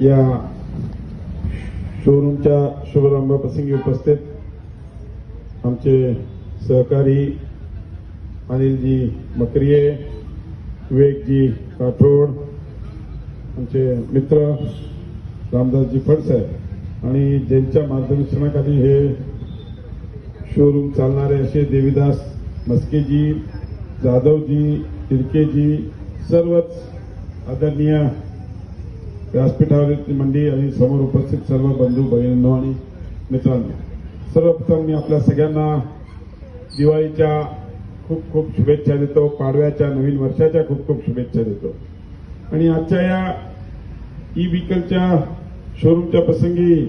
या शोरूमच्या शुभारंभाप्रसंगी उपस्थित आमचे सहकारी अनिलजी मकरिये विवेकजी राठोड आमचे मित्र रामदासजी फडसाहेब आणि ज्यांच्या मार्गदर्शनाखाली हे शोरूम चालणारे असे देवीदास मस्केजी जाधवजी तिरकेजी सर्वच आदरणीय व्यासपीठावरील मंडळी आणि समोर उपस्थित सर्व बंधू भगिनींनो आणि मित्रांनो सर्वप्रथम मी आपल्या सगळ्यांना दिवाळीच्या खूप खूप शुभेच्छा देतो. पाडव्याच्या नवीन वर्षाच्या खूप खूप शुभेच्छा देतो. आणि आजच्या या ई व्हीकलच्या शोरूमच्या प्रसंगी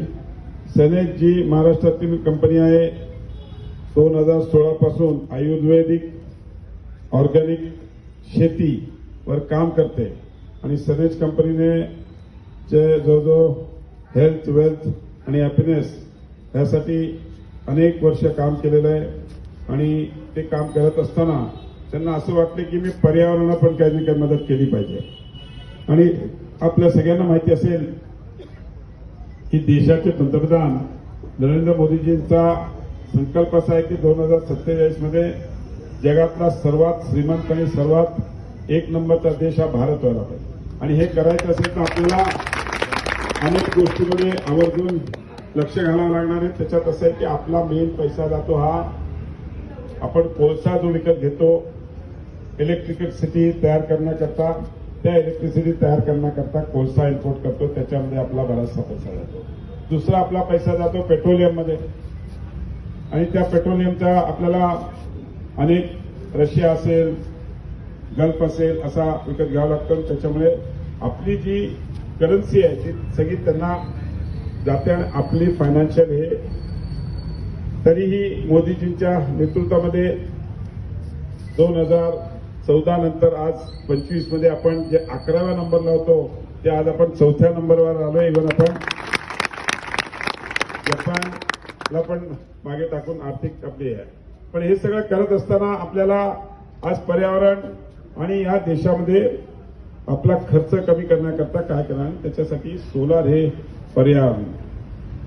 सनेज जी महाराष्ट्रातील कंपनी आहे. दोन हजार सोळापासून आयुर्वेदिक ऑर्गॅनिक शेतीवर काम करते. आणि सनेज कंपनीने जे जवळजवळ हेल्थ वेल्थ आणि हॅपीनेस ह्यासाठी अनेक वर्ष काम केलेलं आहे. आणि ते काम करत असताना त्यांना असं वाटलं की मी पर्यावरणाला पण काही ना काही मदत केली पाहिजे. आणि आपल्या सगळ्यांना माहिती असेल की देशाचे पंतप्रधान नरेंद्र मोदीजींचा संकल्प असा आहे की दोन हजार सत्तेचाळीसमध्ये जगातला सर्वात श्रीमंत आणि सर्वात एक नंबरचा देश हा भारत व्हायला पाहिजे. आणि हे करायचं असेल तर आपल्याला अनेक गोष्टीमध्ये आवर्जून लक्ष घालावं लागणार आहे. त्याच्यात असं आहे की आपला मेन पैसा जातो हा आपण कोळसा जो विकत घेतो. इलेक्ट्रिकल सिटी तयार करण्याकरता त्या इलेक्ट्रिसिटी तयार करण्याकरता कोळसा इम्पोर्ट करतो. त्याच्यामध्ये आपला बराचसा पैसा जातो. दुसरा आपला पैसा जातो पेट्रोलियममध्ये. आणि त्या पेट्रोलियमचा आपल्याला अनेक रशिया असेल गल्फ असेल असा विकत घ्यावा लागतो. त्याच्यामुळे आपली जी करन्सी आहे ती सगळी त्यांना जाते आणि आपली फायनान्शियल हे. तरीही मोदीजींच्या नेतृत्वामध्ये दोन हजार चौदा नंतर आज पंचवीसमध्ये आपण जे अकराव्या नंबरला होतो ते आज आपण चौथ्या नंबरवर आलो इव्हन आपण जपानला पण मागे टाकून आर्थिक आपली आहे. पण हे सगळं करत असताना आपल्याला आज पर्यावरण आणि या देशामध्ये आपला खर्च कमी करण्याकरता काय करणार त्याच्यासाठी सोलार हे पर्यावरण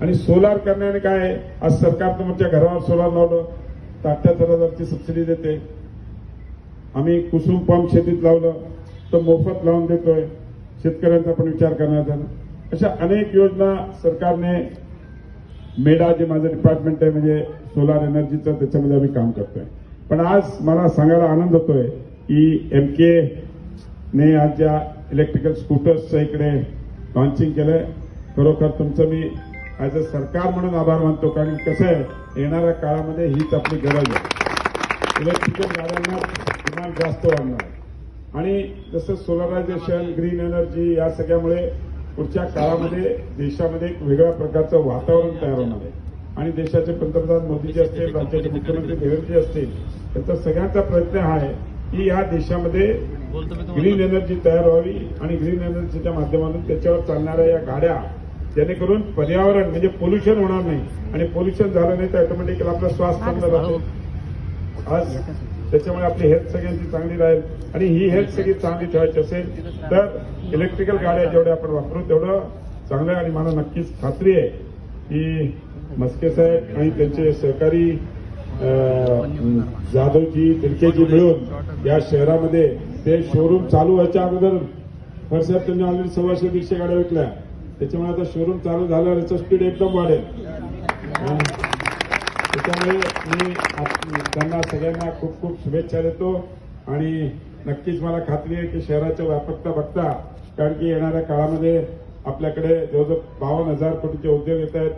आणि सोलार करण्याने काय? आहे? आज सरकार तुमच्या घरावर सोलार लावलं. तर अठ्याहत्तर हजारची सबसिडी देते. आम्ही कुसुम पंप शेतीत लावलं. तर मोफत लावून देतोय. शेतकऱ्यांचा पण विचार करण्यात आला. अशा अनेक योजना सरकारने मेडा जे माझं डिपार्टमेंट आहे म्हणजे सोलार एनर्जीचं त्याच्यामध्ये आम्ही काम करतोय. पण आज मला सांगायला आनंद होतोय की एम के ने आज ज्या इलेक्ट्रिकल स्कूटर्सच्या इकडे लॉन्चिंग केलंय. खरोखर तुमचं मी ॲज अ सरकार म्हणून आभार मानतो कारण कसं आहे येणाऱ्या काळामध्ये हीच आपली गरज आहे. इलेक्ट्रिकल गाड्यांना डिमांड जास्त वाढणार. आणि जसं सोलरायझेशन ग्रीन एनर्जी या सगळ्यामुळे पुढच्या काळामध्ये देशामध्ये एक वेगळ्या प्रकारचं वातावरण तयार होणार आहे. आणि देशाचे पंतप्रधान मोदीजी असतील राज्याचे मुख्यमंत्री देवेंद्रजी असतील त्याचा सगळ्यांचा प्रयत्न हा आहे की या देशामध्ये ग्रीन एनर्जी तयार व्हावी आणि ग्रीन एनर्जीच्या माध्यमातून त्याच्यावर चालणाऱ्या या गाड्या जेणेकरून पर्यावरण म्हणजे पोल्युशन होणार नाही. आणि पोल्युशन झालं नाही तर ऑटोमॅटिकली आपला श्वास चांगला राहतो. आज त्याच्यामुळे आपली हेल्थ सगळ्यांची चांगली राहील. आणि ही हेल्थ सगळी चांगली ठेवायची असेल तर इलेक्ट्रिकल गाड्या जेवढ्या आपण वापरू तेवढं चांगलं आहे आणि मला नक्कीच खात्री आहे की मस्के साहेब आणि त्यांचे सहकारी जाधवजी तिरकेजी मिळून या शहरामध्ये ते शोरूम चालू व्हायच्या अगोदर साहेब त्यांनी ऑलरेडी सव्वाशे दीडशे गाड्या विकल्या. त्याच्यामुळे आता शोरूम चालू झाल्यावर याचा स्पीड एकदम वाढेल. आणि त्याच्यामुळे मी त्यांना सगळ्यांना खूप खूप शुभेच्छा देतो. आणि नक्कीच मला खात्री आहे की शहराच्या व्यापकता बघता कारण की येणाऱ्या काळामध्ये आपल्याकडे जवळजवळ बावन्न हजार कोटीचे उद्योग येत आहेत.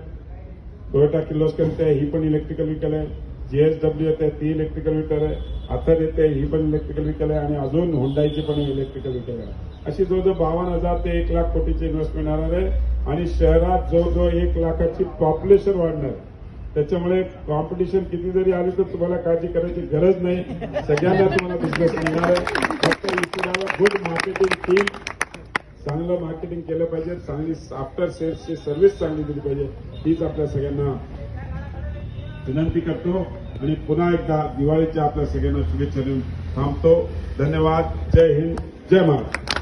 टोयोटा किर्लोस्कर ही पण इलेक्ट्रिकल व्हिकल आहे. जीएसडब्ल्यू येते ती इलेक्ट्रिकल व्हिकल आहे अथर येते ही पण इलेक्ट्रिकल व्हीकल आहे आणि अजून हुंडाईची पण इलेक्ट्रिकल व्हीकल आहे. अशी जवळजवळ बावन्न हजार ते एक लाख कोटीची इन्व्हेस्टमेंट येणार आहे आणि शहरात जवळजवळ एक लाखाची पॉप्युलेशन वाढणार आहे. त्याच्यामुळे कॉम्पिटिशन किती जरी आली तर तुम्हाला काळजी करायची गरज नाही. सगळ्यांना तुम्हाला बिझनेस मिळणार आहे. फक्त इथे गुड मार्केटिंग टीम चांगलं मार्केटिंग केलं पाहिजे. चांगली आफ्टर सेल्सची सर्व्हिस चांगली दिली पाहिजे. हीच आपल्या सगळ्यांना विनंती करतो आणि पुन्हा एकदा दिवाळीच्या आपल्या सगळ्यांना शुभेच्छा देऊन थांबतो. धन्यवाद. जय हिंद. जय महाराष्ट्र.